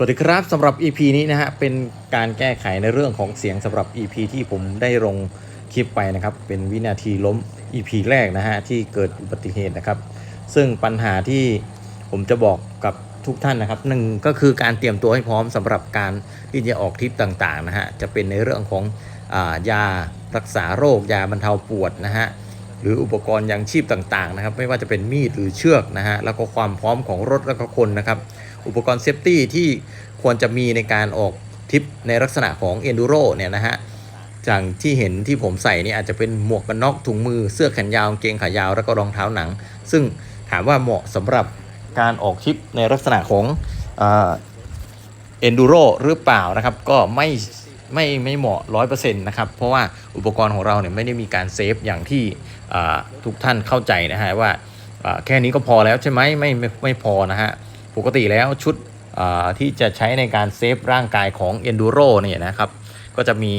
สวัสดีครับสำหรับ EP นี้นะฮะเป็นการแก้ไขในเรื่องของเสียงสำหรับ EP ที่ผมได้ลงคลิปไปนะครับ เป็นวินาทีล้ม EP แรกนะฮะที่เกิดอุบัติเหตุนะครับ ซึ่งปัญหาที่ผมจะบอกกับทุกท่านนะครับหนึ่งก็คือการเตรียมตัวให้พร้อมสำหรับการที่จะออกทริปต่างๆนะฮะจะเป็นในเรื่องของอายารักษาโรค ยาบรรเทาปวดนะฮะหรืออุปกรณ์ยังชีพต่างๆนะครับ ไม่ว่าจะเป็นมีดหรือเชือกนะฮะแล้วก็ความพร้อมของรถแล้วก็คนนะครับ อุปกรณ์เซฟตี้ที่ควรจะมีในการออกทริปในลักษณะของ Enduro เนี่ยนะฮะจากที่เห็นที่ผมใส่นี่อาจจะเป็นหมวกกันน็อกถุงมือเสื้อแขนยาวกางเกงขายาวแล้วก็รองเท้าหนัง ซึ่งถามว่าเหมาะสำหรับการออกทริปในลักษณะของเอ็นดูโรหรือเปล่านะครับ ก็ไม่ไม่ไม่เหมาะร้อยเปอร์เซ็นต์นะครับ เพราะว่าอุปกรณ์ของเราเนี่ยไม่ได้มีการเซฟอย่างที่ทุกท่านเข้าใจนะฮะว่าอ่าแค่นี้ก็พอแล้วใช่ไหมไม่ไม่ไม่พอนะฮะ ปกติแล้วชุดที่จะใช้ในการเซฟร่างกายของ Enduro เนี่ยนะครับก็จะมี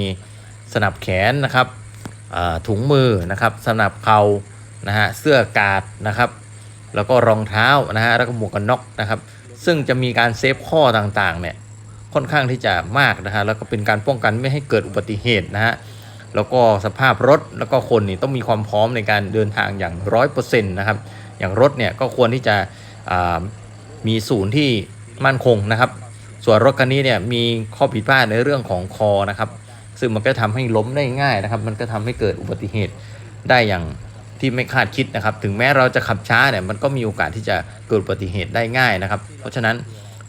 สนับแขนนะครับถุงมือนะครับสนับเข่านะฮะเสื้อกาดนะครับแล้วก็รองเท้านะฮะแล้วก็หมวกกันน็อกนะครับซึ่งจะมีการเซฟข้อต่างๆเนี่ยค่อนข้างที่จะมากนะฮะแล้วก็เป็นการป้องกันไม่ให้เกิดอุบัติเหตุนะฮะแล้วก็สภาพรถแล้วก็คนนี่ต้องมีความพร้อมในการเดินทางอย่างร้อยเปอร์เซ็นต์นะครับอย่างรถเนี่ยก็ควรที่จะ มีศูนย์ที่มั่นคงนะครับ ส่วนรถคันนี้เนี่ยมีข้อผิดพลาดในเรื่องของคอนะครับ ซึ่งมันก็ทำให้ล้มได้ง่ายนะครับ มันก็ทำให้เกิดอุบัติเหตุได้อย่างที่ไม่คาดคิดนะครับ ถึงแม้เราจะขับช้าเนี่ยมันก็มีโอกาสที่จะเกิดอุบัติเหตุได้ง่ายนะครับ เพราะฉะนั้น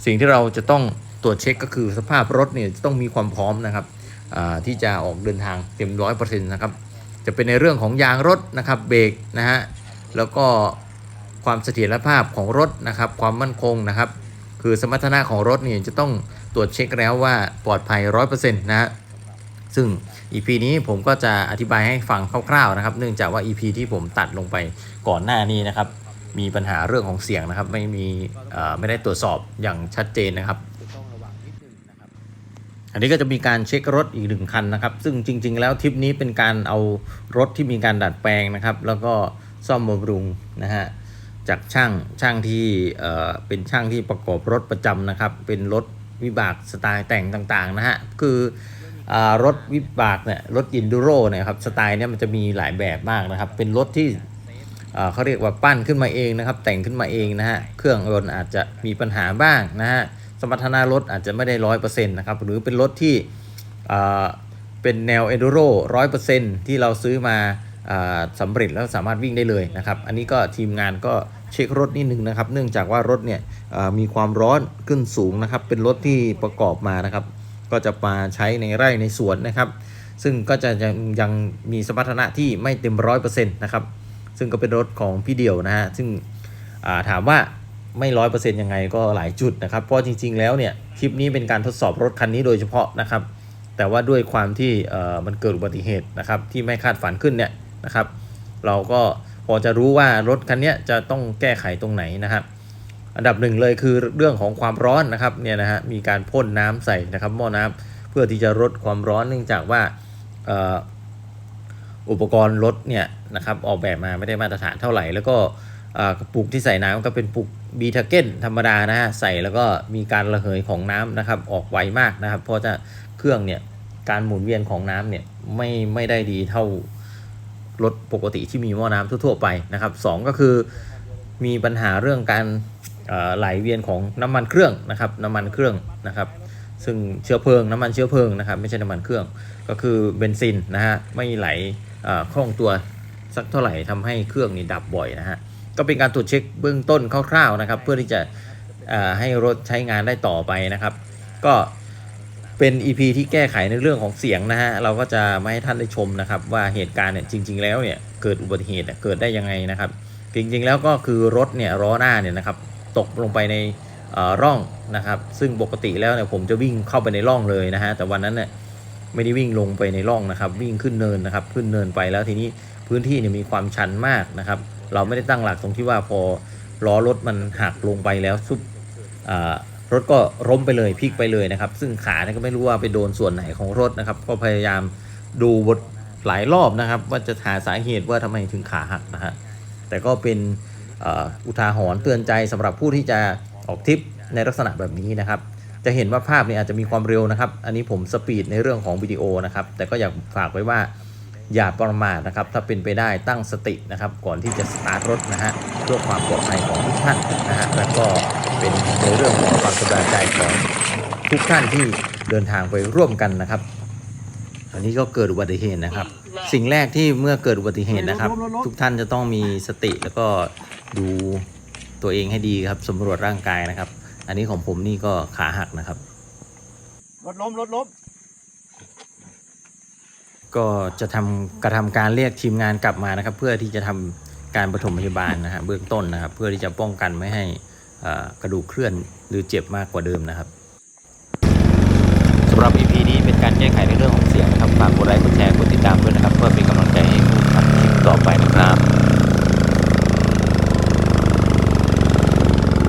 สิ่งที่เราจะต้องตรวจเช็คก็คือสภาพรถเนี่ยจะต้องมีความพร้อมนะครับอ่าที่จะออกเดินทางเต็มร้อยเปอร์เซ็นต์นะครับ จะเป็นในเรื่องของยางรถนะครับเบรกนะฮะแล้วก็ ความเสถียรภาพของรถนะครับ ความมั่นคงนะครับ คือสมรรถนะของรถเนี่ยจะต้องตรวจเช็คแล้วว่าปลอดภัย 100%นะฮะซึ่ง EP นี้ผมก็จะอธิบายให้ฟังคร่าวๆนะครับ เนื่องจากว่า EP ที่ผมตัดลงไปก่อนหน้านี้นะครับ มีปัญหาเรื่องของเสียงนะครับ ไม่มีไม่ได้ตรวจสอบอย่างชัดเจนนะครับ อันนี้ก็จะมีการเช็ครถอีกหนึ่งคันนะครับ ซึ่งจริง ๆ แล้วทริปนี้เป็นการเอารถที่มีการดัดแปลงนะครับ แล้วก็ซ่อมบำรุงนะฮะ จากช่างช่างที่เอ่อเป็นช่างที่ประกอบรถประจำนะครับ เป็นรถวิบากสไตล์แต่งต่างๆนะฮะคืออรถวิบากเนี่ยรถอินดูโรเนี่ยครับสไตล์เนี่ยมันจะมีหลายแบบมากนะครับ เป็นรถที่เขาเรียกว่าปั้นขึ้นมาเองนะครับ แต่งขึ้นมาเองนะฮะเครื่องยนต์อาจจะมีปัญหาบ้างนะฮะสมรรถนะรถอาจจะไม่ได้ร้อยเปอร์เซ็นต์นะครับหรือเป็นรถที่เป็นแนว enduro ร้อยเปอร์เซ็นต์ที่เราซื้อมาอ่าสำเร็จแล้วสามารถวิ่งได้เลยนะครับ อันนี้ก็ทีมงานก็ เช็ครถนิดนึงนะครับ เนื่องจากว่ารถเนี่ยมีความร้อนขึ้นสูงนะครับ เป็นรถที่ประกอบมานะครับ ก็จะมาใช้ในไร่ในสวนนะครับ ซึ่งก็จะยังยังมีสมรรถนะที่ไม่เต็มร้อยเปอร์เซ็นต์นะครับ ซึ่งก็เป็นรถของพี่เดี่ยวนะฮะซึ่งาถามว่าไม่ร้อยเปอร์เซ็นต์ยังไงก็หลายจุดนะครับ เพราะจริง ๆ แล้วเนี่ยคลิปนี้เป็นการทดสอบรถคันนี้โดยเฉพาะนะครับ แต่ว่าด้วยความที่มันเกิดอุบัติเหตุนะครับที่ไม่คาดฝันขึ้นเนี่ยนะครับ เราก็ พอจะรู้ว่ารถคันนี้จะต้องแก้ไขตรงไหนนะครับ อันดับหนึ่งเลยคือเรื่องของความร้อนนะครับเนี่ยนะฮะมีการพ่นน้ำใส่นะครับหม้อน้ำเพื่อที่จะลดความร้อนเนื่องจากว่าอ,อุปกรณ์รถเนี่ยนะครับออกแบบมาไม่ได้มาตรฐานเท่าไหร่ แล้วก็กระปุกที่ใส่น้ำก็เป็นปุกบีทาเก้นธรรมดานะฮะใส่แล้วก็มีการระเหยของน้ำนะครับออกไวมากนะครับ เพราะจะเครื่องเนี่ยการหมุนเวียนของน้ำเนี่ยไม่ไม่ได้ดีเท่า รถปกติที่มีหม้อน้ำทั่วๆไปนะครับสองก็คือมีปัญหาเรื่องการไหลเวียนของน้ำมันเครื่องนะครับน้ำมันเครื่องนะครับ ซึ่งเชื้อเพลิงน้ำมันเชื้อเพลิงนะครับ ไม่ใช่น้ำมันเครื่อง ก็คือเบนซินนะฮะไม่ไหลอ่อคล่องตัวสักเท่าไหร่ทำให้เครื่องนี่ดับบ่อยนะฮะก็เป็นการตรวจเช็คเบื้องต้นคร่าวๆนะครับ เพื่อที่จะอ่อให้รถใช้งานได้ต่อไปนะครับ ก็ เป็น EP ที่แก้ไขในเรื่องของเสียงนะฮะ เราก็จะมาให้ท่านได้ชมนะครับ ว่าเหตุการณ์เนี่ยจริง ๆ แล้วเนี่ยเกิดอุบัติเหตุเกิดได้ยังไงนะครับ จริงๆ แล้วก็คือรถเนี่ยล้อหน้าเนี่ยนะครับตกลงไปในร่องนะครับ ซึ่งปกติแล้วเนี่ยผมจะวิ่งเข้าไปในร่องเลยนะฮะแต่วันนั้นเนี่ยไม่ได้วิ่งลงไปในร่องนะครับ วิ่งขึ้นเนินนะครับ ขึ้นเนินไปแล้วทีนี้พื้นที่เนี่ยมีความชันมากนะครับ เราไม่ได้ตั้งหลักตรงที่ว่าพอล้อรถมันหักลงไปแล้วซุบ รถก็ล้มไปเลยพลิกไปเลยนะครับ ซึ่งขาเนี่ยก็ไม่รู้ว่าไปโดนส่วนไหนของรถนะครับ ก็พยายามดูบทหลายรอบนะครับ ว่าจะหาสาเหตุว่าทำไมถึงขาหักนะฮะแต่ก็เป็นอ,อุทาหรณ์เตือนใจสำหรับผู้ที่จะออกทริปในลักษณะแบบนี้นะครับ จะเห็นว่าภาพเนี่ยอาจจะมีความเร็วนะครับ อันนี้ผมสปีดในเรื่องของวิดีโอนะครับ แต่ก็อยากฝากไว้ว่าอย่าประมาทนะครับ ถ้าเป็นไปได้ตั้งสตินะครับ ก่อนที่จะสตาร์ทรถนะฮะเพื่อความปลอดภัยของทุกท่านนะฮะแล้วก็ เป็นในเรื่องของความสบายใจของทุกท่านที่เดินทางไปร่วมกันนะครับ อันนี้ก็เกิดอุบัติเหตุนะครับ สิ่งแรกที่เมื่อเกิดอุบัติเหตุนะครับ ทุกท่านจะต้องมีสติแล้วก็ดูตัวเองให้ดีครับสำรวจร่างกายนะครับ อันนี้ของผมนี่ก็ขาหักนะครับรถล้มรถล้มก็จะทำกระทำการเรียกทีมงานกลับมานะครับ เพื่อที่จะทำการปฐมพยาบาลนะฮะเบื้องต้นนะครับ เพื่อที่จะป้องกันไม่ให้อ่า กระดูกเคลื่อนหรือเจ็บมากกว่าเดิมนะครับสำหรับ EP นี้เป็นการแก้ไขในเรื่องของเสียงนะครับฝากกดไลค์กดแชร์กดติดตามด้วยนะครับ เพื่อเป็นกำลังใจให้ผู้ทำคลิปต่อไปนะครับ